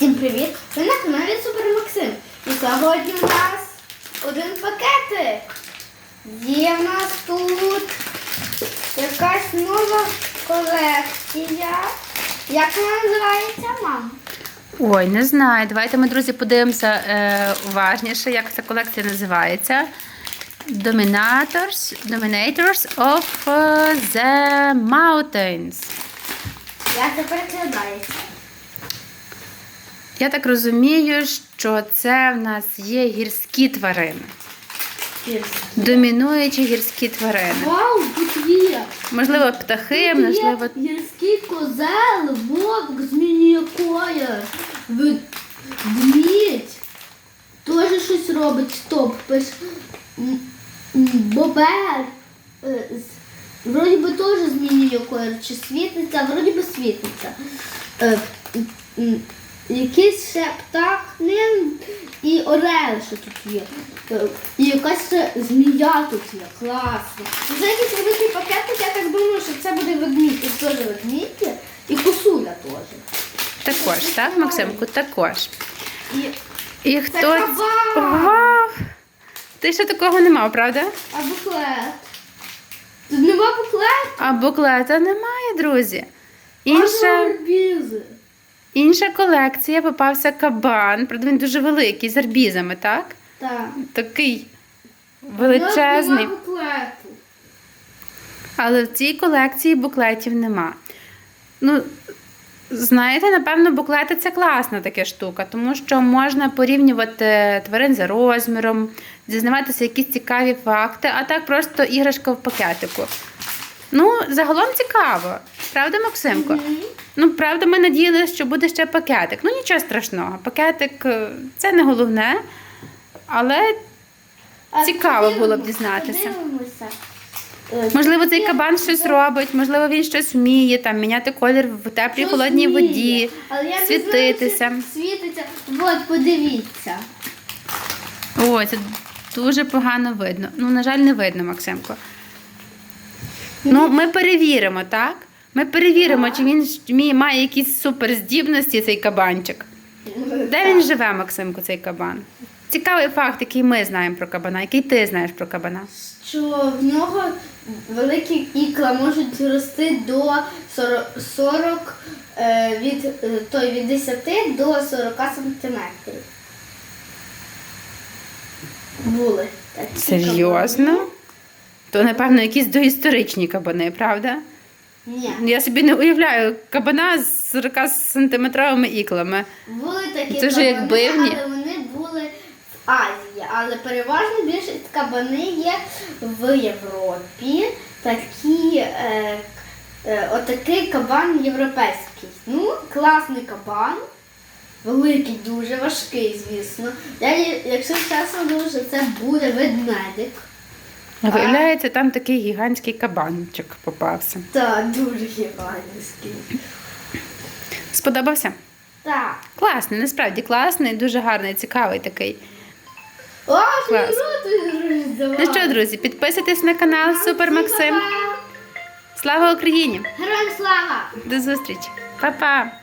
Всім привіт! Ви на каналі Супер Максим. І сьогодні у нас один пакетик. Є в нас тут якась нова колекція. Як вона називається, мам? Ой, не знаю. Давайте ми, друзі, подивимося е, уважніше, як ця колекція називається. Dominators, Dominators of е, the Mountains. Як це перекладається? Я так розумію, що це в нас є гірські тварини. Домінуючі гірські тварини. Вау, тут є! Можливо, птахи, Тут можливо. є гірський козел, вовк, змінює коя, ведмідь. Теж щось робить, стоп, Бобер. Е, Вроді би теж змінює колір, чи світиться, вроді би світиться. Якийсь ще птах і орел, що тут є. Е, І якась ще змія тут є. Класно. Ну, Це якийсь великий пакетик, я так думаю, що це буде ведмідь. Тут теж ведмідь. І косуля теж. Також, так, Максимку, також. І І хто. кабан! Вау! Ти ще такого не мав, правда? а буклет. Тут нема буклет. А буклета немає, друзі. Інша, арбізи. Інша колекція попався кабан. Правда, він дуже великий, з арбізами, так? Так. Такий величезний. Нема буклету. Але в цій колекції буклетів нема. Ну, знаєте, напевно, буклети це класна така штука, тому що можна порівнювати тварин за розміром, дізнаватися якісь цікаві факти, а так просто іграшка в пакетику. Ну, загалом цікаво. Правда, Максимко? Мгм. Ну, правда, ми надіялися, що буде ще пакетик. Ну, нічого страшного. Пакетик е, це не головне, але А Цікаво було б дізнатися. Е, Можливо, цей кабан щось робить, можливо, він щось вміє, там, міняти колір в теплій Щось холодній вміє. воді, Але я не світитися. знаю, світиться. От, подивіться. Ой, це дуже погано видно. Ну, на жаль, не видно, Максимко. Ну, ми перевіримо, так? Ми перевіримо, чи він вміє- має якісь суперздібності, цей кабанчик. Де він живе, Максимко, цей кабан? Цікавий факт, який ми знаємо про кабана, який ти знаєш про кабана. Що в нього великі ікла можуть рости до 40, 40 е, від, е, той, від 10 до 40 сантиметрів. Були. такі Серйозно? кабани. То, напевно, якісь доісторичні кабани, правда? Ні. Я собі не уявляю кабана з 40 сантиметровими іклами. Були такі Це вже кабани, як бивні. але вони були в Азії. Але переважно більшість кабани є в Європі. Такі, е, е, отакий кабан європейський. Ну, класний кабан. Великий, дуже важкий, звісно. Я, якщо чесно, думаю, що це буде ведмедик. Виявляється, там такий гігантський кабанчик попався. Так, дуже гігантський. Сподобався? Так. Класний, насправді класний, дуже гарний, цікавий такий. О, Клас. Ну Ну що, друзі, підписуйтесь на канал Супер Максим. Слава Україні! Героям слава! До зустрічі! Па-па!